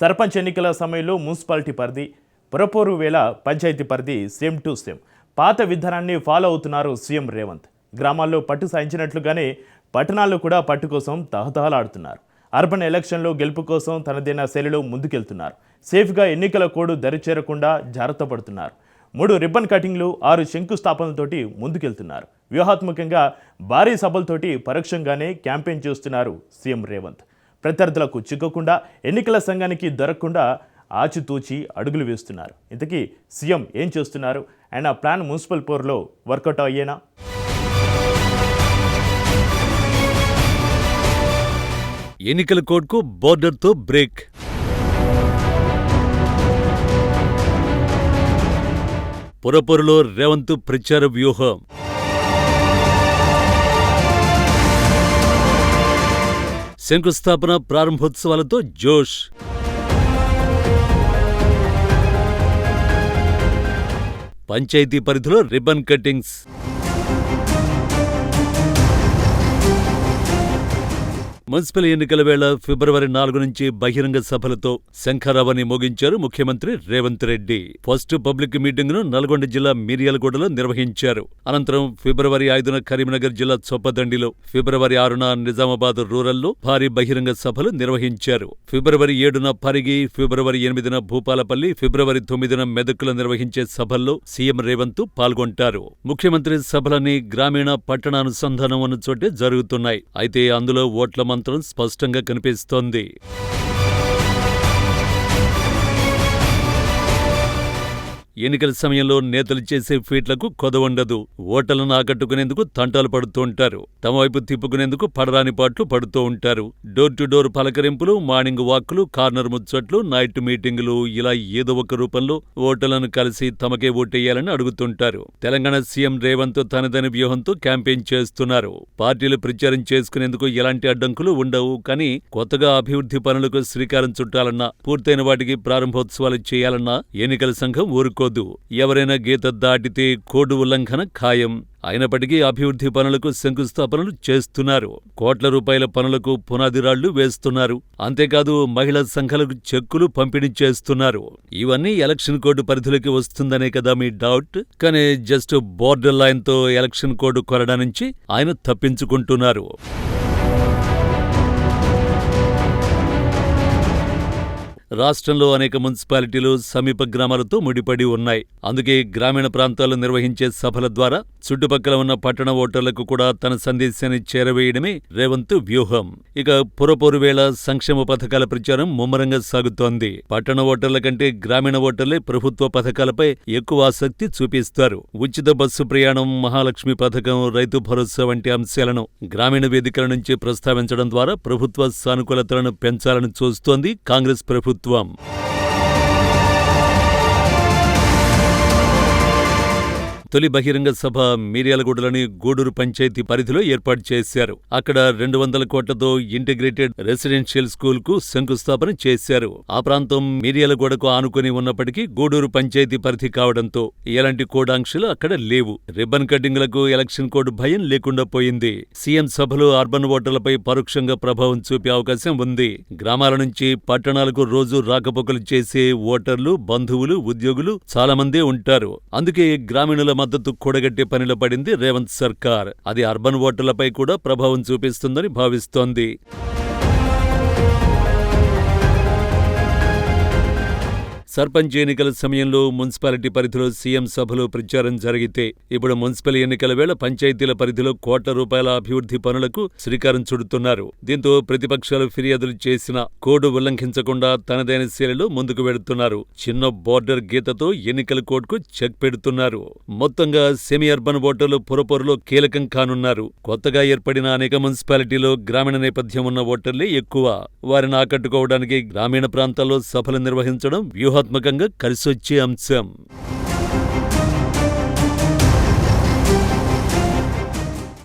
సర్పంచ్ ఎన్నికల సమయంలో మున్సిపాలిటీ పరిధి పురపోరు వేళ పంచాయతీ పరిధి సేమ్ టు సేమ్ పాత విధానాన్ని ఫాలో అవుతున్నారు సీఎం రేవంత్. గ్రామాల్లో పట్టు సాధించినట్లుగానే పట్టణాల్లో కూడా పట్టు కోసం తహతహలాడుతున్నారు. అర్బన్ ఎలక్షన్లో గెలుపు కోసం తనదైన శైలిలో ముందుకెళ్తున్నారు. సేఫ్గా ఎన్నికల కోడ్ దరిచేరకుండా జాగ్రత్త పడుతున్నారు. మూడు రిబ్బన్ కటింగ్లు ఆరు శంకుస్థాపనలతోటి ముందుకెళ్తున్నారు. వ్యూహాత్మకంగా భారీ సభలతోటి పరోక్షంగానే క్యాంపెయిన్ చేస్తున్నారు సీఎం రేవంత్. ప్రత్యర్థులకు చిక్కకుండా ఎన్నికల సంఘానికి దొరకకుండా ఆచితూచి అడుగులు వేస్తున్నారు. ఇంతకీ సీఎం ఏం చేస్తున్నారు? ఆయన ప్లాన్ మున్సిపల్ పోర్లో వర్కౌట్ అయ్యేనా? ఎన్నికల కోడ్కు బోర్డర్తో బ్రేక్. పురపొరలో రేవంత్ ప్రచార వ్యూహం. శంకుస్థాపన ప్రారంభోత్సవాలతో జోష్. పంచాయతీ పరిధిలో రిబ్బన్ కటింగ్స్ మున్సిపల్ ఎన్నికల వేళ ఫిబ్రవరి నాలుగు నుంచి బహిరంగ సభలతో శంఖారావాన్ని మోగించారు ముఖ్యమంత్రి రేవంత్ రెడ్డి. ఫస్ట్ పబ్లిక్ మీటింగ్ను నల్గొండ జిల్లా మిర్యాలగూడలో నిర్వహించారు. అనంతరం ఫిబ్రవరి ఐదున కరీంనగర్ జిల్లా చొప్పదండిలో ఫిబ్రవరి ఆరున నిజామాబాద్ రూరల్లో భారీ బహిరంగ సభలు నిర్వహించారు. ఫిబ్రవరి ఏడున పరిగి ఫిబ్రవరి ఎనిమిదిన భూపాలపల్లి ఫిబ్రవరి తొమ్మిదిన మెదకులు నిర్వహించే సభల్లో సీఎం రేవంత్ పాల్గొంటారు. ముఖ్యమంత్రి సభలన్నీ గ్రామీణ పట్టణానుసంధానం ఉన్న చోటే జరుగుతున్నాయి. అయితే అందులో ఓట్ల మంత్రం స్పష్టంగా కనిపిస్తోంది. ఎన్నికల సమయంలో నేతలు చేసే ఫీట్లకు కొదవుండదు. ఓటర్లను ఆకట్టుకునేందుకు తంటాలు పడుతూ ఉంటారు. తమ వైపు తిప్పుకునేందుకు పడరాని పాట్లు పడుతూ ఉంటారు. డోర్ టు డోర్ పలకరింపులు మార్నింగ్ వాక్కులు కార్నర్ ముచ్చట్లు నైట్ మీటింగులు ఇలా ఏదో ఒక రూపంలో ఓటర్లను కలిసి తమకే ఓటేయాలని అడుగుతుంటారు. తెలంగాణ సీఎం రేవంత్ తనదైన వ్యూహంతో క్యాంపెయిన్ చేస్తున్నారు. పార్టీలు ప్రచారం చేసుకునేందుకు ఎలాంటి అడ్డంకులు ఉండవు. కానీ కొత్తగా అభివృద్ధి పనులకు శ్రీకారం చుట్టాలన్నా పూర్తయిన వాటికి ప్రారంభోత్సవాలు చేయాలన్నా ఎన్నికల సంఘం ఊరుకో ఊరుకోదు ఎవరైనా గీత దాటితే కోడ్ ఉల్లంఘన ఖాయం. అయినప్పటికీ అభివృద్ధి పనులకు శంకుస్థాపనలు చేస్తున్నారు. కోట్ల రూపాయల పనులకు పునాదిరాళ్ళు వేస్తున్నారు. అంతేకాదు మహిళా సంఘాలకు చెక్కులు పంపిణీ చేస్తున్నారు. ఇవన్నీ ఎలక్షన్ కోడ్ పరిధిలోకి వస్తుందనే కదా మీ డౌట్? కానీ జస్ట్ బోర్డర్ లైన్తో ఎలక్షన్ కోడ్ కొరడా నుంచి ఆయన తప్పించుకుంటున్నారు. రాష్ట్రంలో అనేక మున్సిపాలిటీలు సమీప గ్రామాలతో ముడిపడి ఉన్నాయి. అందుకే గ్రామీణ ప్రాంతాల్లో నిర్వహించే సభల ద్వారా చుట్టుపక్కల ఉన్న పట్టణ ఓటర్లకు కూడా తన సందేశాన్ని చేరవేయడమే రేవంత్ వ్యూహం. ఇక పురపోరువేళ సంక్షేమ పథకాల ప్రచారం ముమ్మరంగా సాగుతోంది. పట్టణ ఓటర్ల కంటే గ్రామీణ ఓటర్లే ప్రభుత్వ పథకాలపై ఎక్కువ ఆసక్తి చూపిస్తారు. ఉచిత బస్సు ప్రయాణం మహాలక్ష్మి పథకం రైతు భరోసా వంటి అంశాలను గ్రామీణ వేదికల నుంచి ప్రస్తావించడం ద్వారా ప్రభుత్వ సానుకూలతలను పెంచాలని చూస్తోంది కాంగ్రెస్ ప్రభుత్వం. ప్రభుత్వం తొలి బహిరంగ సభ మిర్యాలగూడలోని గూడూరు పంచాయతీ పరిధిలో ఏర్పాటు చేశారు. అక్కడ రెండు వందల కోట్లతో ఇంటిగ్రేటెడ్ రెసిడెన్షియల్ స్కూల్కు శంకుస్థాపన చేశారు. ఆ ప్రాంతం మిర్యాలగూడకు ఆనుకుని ఉన్నప్పటికీ గూడూరు పంచాయతీ పరిధి కావడంతో ఎలాంటి కోడాంక్షలు అక్కడ లేవు. రిబ్బన్ కటింగ్లకు ఎలక్షన్ కోడ్ భయం లేకుండా పోయింది. సీఎం సభలో అర్బన్ ఓటర్లపై పరోక్షంగా ప్రభావం చూపే అవకాశం ఉంది. గ్రామాల నుంచి పట్టణాలకు రోజు రాకపోకలు చేసే ఓటర్లు బంధువులు ఉద్యోగులు చాలామందే ఉంటారు. అందుకే గ్రామీణుల మద్దతు కూడగట్టే పనిలో పడింది రేవంత్ సర్కార్. అది అర్బన్ ఓటర్లపై కూడా ప్రభావం చూపిస్తుందని భావిస్తోంది. సర్పంచ్ ఎన్నికల సమయంలో మున్సిపాలిటీ పరిధిలో సీఎం సభలో ప్రచారం జరిగితే ఇప్పుడు మున్సిపల్ ఎన్నికల వేళ పంచాయతీల పరిధిలో కోట్ల రూపాయల అభివృద్ధి పనులకు శ్రీకారం చుడుతున్నారు. దీంతో ప్రతిపక్షాలు ఫిర్యాదులు చేసిన కోడ్ ఉల్లంఘించకుండా తనదైన శైలిలో ముందుకు వెడుతున్నారు చిన్న బోర్డర్ గీతతో ఎన్నికల కోడ్కు చెక్ పెడుతున్నారు. మొత్తంగా సెమీ అర్బన్ ఓటర్లు పురపొరలో కీలకం కానున్నారు. కొత్తగా ఏర్పడిన అనేక మున్సిపాలిటీలో గ్రామీణ నేపథ్యం ఉన్న ఓటర్లే ఎక్కువ. వారిని ఆకట్టుకోవడానికి గ్రామీణ ప్రాంతాల్లో సభలు నిర్వహించడం వ్యూహాత్మకంగా కలిసొచ్చే అంశం.